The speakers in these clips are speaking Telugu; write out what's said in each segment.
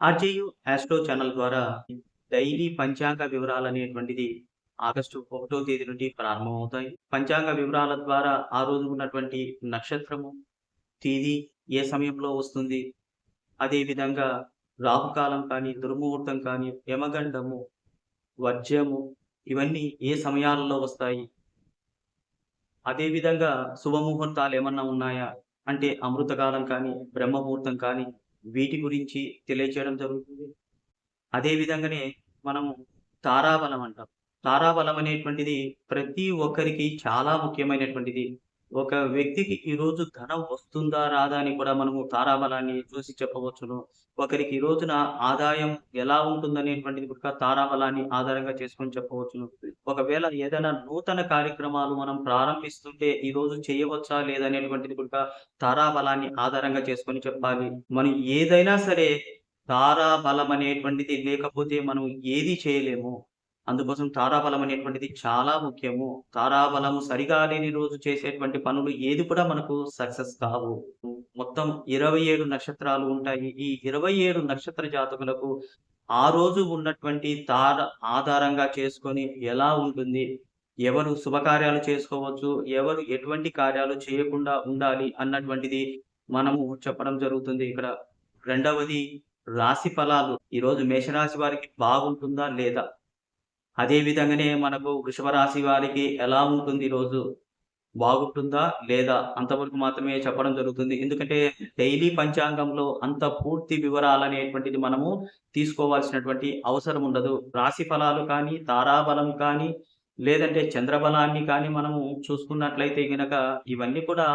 ఆర్జేయు ఆస్ట్రో ఛానల్ ద్వారా డైలీ పంచాంగ వివరాలు అనేటువంటిది ఆగస్టు ఒకటో తేదీ నుండి ప్రారంభమవుతాయి. పంచాంగ వివరాల ద్వారా ఆ రోజు ఉన్నటువంటి నక్షత్రము తేదీ ఏ సమయంలో వస్తుంది? అదేవిధంగా రాహుకాలం కానీ దుర్ముహూర్తం కానీ యమగండము వర్జ్యము ఇవన్నీ ఏ సమయాలలో వస్తాయి? అదేవిధంగా శుభముహూర్తాలు ఏమన్నా ఉన్నాయా? అంటే అమృతకాలం కానీ బ్రహ్మముహూర్తం కానీ వీటి గురించి తెలియచేయడం జరుగుతుంది. అదే విధంగానే మనము తారాబలం అంటాం. తారాబలం అనేటువంటిది ప్రతి ఒక్కరికి చాలా ముఖ్యమైనటువంటిది. ఒక వ్యక్తికి ఈ రోజు ధనం వస్తుందా రాదా అని కూడా మనము తారాబలాన్ని చూసి చెప్పవచ్చును. ఒకరికి ఈ రోజున ఆదాయం ఎలా ఉంటుందనేటువంటిది కూడా తారాబలాన్ని ఆధారంగా చేసుకొని చెప్పవచ్చును. ఒకవేళ ఏదైనా నూతన కార్యక్రమాలు మనం ప్రారంభిస్తుంటే ఈ రోజు చేయవచ్చా లేదనేటువంటిది కూడా తారాబలాన్ని ఆధారంగా చేసుకొని చెప్పాలి. మనం ఏదైనా సరే తారాబలం అనేటువంటిది లేకపోతే మనం ఏది చేయలేము. అందుకోసం తారాబలం అనేటువంటిది చాలా ముఖ్యము. తారాబలము సరిగా లేని రోజు చేసేటువంటి పనులు ఏది కూడా మనకు సక్సెస్ కావు. మొత్తం ఇరవై ఏడు నక్షత్రాలు ఉంటాయి. ఈ ఇరవై ఏడు నక్షత్ర జాతకులకు ఆ రోజు ఉన్నటువంటి తార ఆధారంగా చేసుకొని ఎలా ఉంటుంది? ఎవరు శుభకార్యాలు చేసుకోవచ్చు? ఎవరు ఎటువంటి కార్యాలు చేయకుండా ఉండాలి అన్నటువంటిది మనము చెప్పడం జరుగుతుంది. ఇక్కడ రెండవది రాశి ఫలాలు. ఈరోజు మేషరాశి వారికి బాగుంటుందా లేదా? అదే విధంగానే మనకు వృషభ రాశి వారికి ఎలా ఉంటుంది ఈరోజు బాగుంటుందా లేదా? అంతవరకు మాత్రమే చెప్పడం జరుగుతుంది. ఎందుకంటే డైలీ పంచాంగంలో అంత పూర్తి వివరాలు అనేటువంటిది మనము తీసుకోవాల్సినటువంటి అవసరం ఉండదు. రాశి ఫలాలు కానీ తారాబలం కానీ లేదంటే చంద్రబలాన్ని కానీ మనము చూసుకున్నట్లయితే గనక ఇవన్నీ కూడా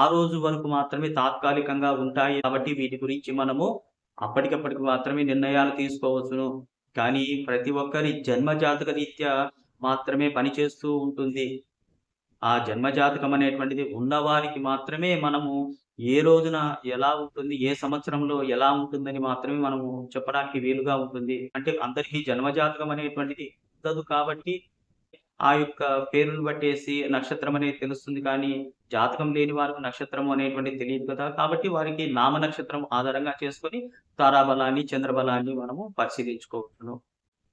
ఆ రోజు వరకు మాత్రమే తాత్కాలికంగా ఉంటాయి. కాబట్టి వీటి గురించి మనము అప్పటికప్పటికి మాత్రమే నిర్ణయాలు తీసుకోవచ్చును. కానీ ప్రతి ఒక్కరి జన్మ జాతక రీత్యా మాత్రమే పనిచేస్తూ ఉంటుంది. ఆ జన్మ జాతకం అనేటువంటిది ఉన్నవారికి మాత్రమే మనము ఏ రోజున ఎలా ఉంటుంది ఏ సంవత్సరంలో ఎలా ఉంటుందని మాత్రమే మనము చెప్పడానికి వీలుగా ఉంటుంది. అంటే అందరికీ జన్మ జాతకం అనేటువంటిది ఉండదు కాబట్టి ఆ యొక్క పేరును బట్టేసి నక్షత్రం అనేది తెలుస్తుంది కానీ జాతకం లేని వారికి నక్షత్రం అనేటువంటిది తెలియదు కదా. కాబట్టి వారికి నామ నక్షత్రం ఆధారంగా చేసుకొని తారాబలాన్ని చంద్రబలాన్ని మనము పరిశీలించుకోవచ్చును.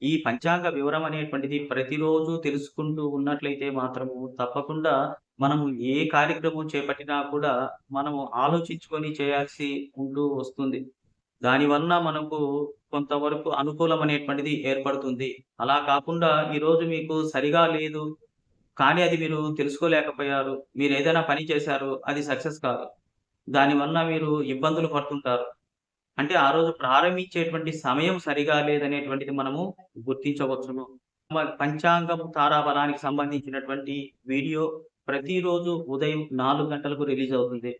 ఈ పంచాంగ వివరం అనేటువంటిది ప్రతిరోజు తెలుసుకుంటూ ఉన్నట్లయితే మాత్రము తప్పకుండా మనము ఏ కార్యక్రమం చేపట్టినా కూడా మనము ఆలోచించుకొని చేయాల్సి ఉంటూ వస్తుంది. దానివల్ల మనకు కొంతవరకు అనుకూలం అనేటువంటిది ఏర్పడుతుంది. అలా కాకుండా ఈరోజు మీకు సరిగా లేదు కానీ అది మీరు తెలుసుకోలేకపోయారు మీరు ఏదైనా పని చేశారు అది సక్సెస్ కాదు. దానివల్ల మీరు ఇబ్బందులు పడుతుంటారు. అంటే ఆ రోజు ప్రారంభించేటువంటి సమయం సరిగా లేదనేటువంటిది మనము గుర్తించవచ్చును. పంచాంగం తారాబలానికి సంబంధించినటువంటి వీడియో ప్రతిరోజు ఉదయం నాలుగు గంటలకు రిలీజ్ అవుతుంది.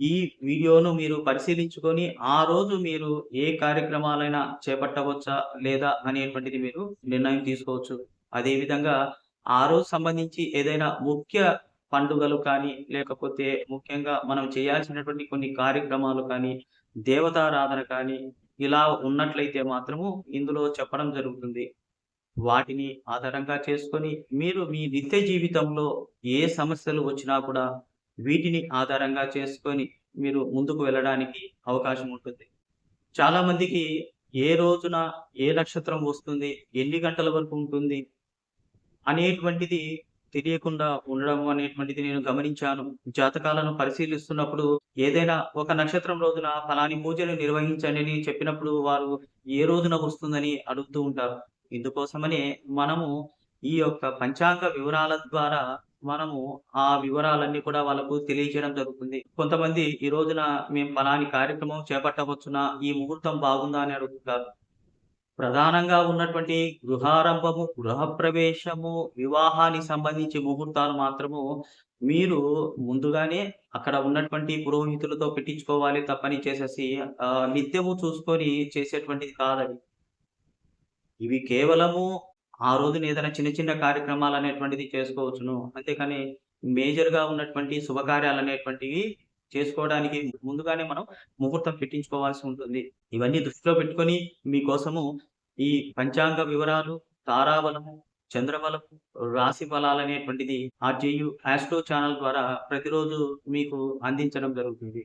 ఈ వీడియోను మీరు పరిశీలించుకొని ఆ రోజు మీరు ఏ కార్యక్రమాలైనా చేపట్టవచ్చా లేదా అనేటువంటిది మీరు నిర్ణయం తీసుకోవచ్చు. అదేవిధంగా ఆ రోజు సంబంధించి ఏదైనా ముఖ్య పండుగలు కానీ లేకపోతే ముఖ్యంగా మనం చేయాల్సినటువంటి కొన్ని కార్యక్రమాలు కానీ దేవతారాధన కానీ ఇలా ఉన్నట్లయితే మాత్రము ఇందులో చెప్పడం జరుగుతుంది. వాటిని ఆధారంగా చేసుకొని మీరు మీ నిత్య జీవితంలో ఏ సమస్యలు వచ్చినా కూడా వీటిని ఆధారంగా చేసుకొని మీరు ముందుకు వెళ్ళడానికి అవకాశం ఉంటుంది. చాలా మందికి ఏ రోజున ఏ నక్షత్రం వస్తుంది ఎన్ని గంటల వరకు ఉంటుంది అనేటువంటిది తెలియకుండా ఉండడం అనేటువంటిది నేను గమనించాను. జాతకాలను పరిశీలిస్తున్నప్పుడు ఏదైనా ఒక నక్షత్రం రోజున ఫలాని పూజలు నిర్వహించండి చెప్పినప్పుడు వారు ఏ రోజున వస్తుందని అడుగుతూ ఉంటారు. ఇందుకోసమనే మనము ఈ యొక్క పంచాంగ వివరాల ద్వారా మనము ఆ వివరాలన్నీ కూడా వాళ్ళకు తెలియజేయడం జరుగుతుంది. కొంతమంది ఈ రోజున మేము ఫలాని కార్యక్రమం చేపట్టవచ్చునా? ఈ ముహూర్తం బాగుందా అని అడుగుతారు. ప్రధానంగా ఉన్నటువంటి గృహారంభము గృహప్రవేశము వివాహానికి సంబంధించి ముహూర్తాలు మాత్రము మీరు ముందుగానే అక్కడ ఉన్నటువంటి పురోహితులతో పెట్టించుకోవాలి తప్పని చేసేసి నిత్యము చూసుకొని చేసేటువంటిది కాదది. ఇవి కేవలము ఆ రోజున ఏదైనా చిన్న చిన్న కార్యక్రమాలు అనేటువంటిది చేసుకోవచ్చును. అంతేకాని మేజర్గా ఉన్నటువంటి శుభకార్యాలు అనేటువంటివి చేసుకోవడానికి ముందుగానే మనం ముహూర్తం పెట్టించుకోవాల్సి ఉంటుంది. ఇవన్నీ దృష్టిలో పెట్టుకొని మీకోసము ఈ పంచాంగ వివరాలు తారాబలము చంద్రబలము రాశి బలాలు అనేటువంటిది ఆర్జేయు ఆస్ట్రో ఛానల్ ద్వారా ప్రతిరోజు మీకు అందించడం జరుగుతుంది.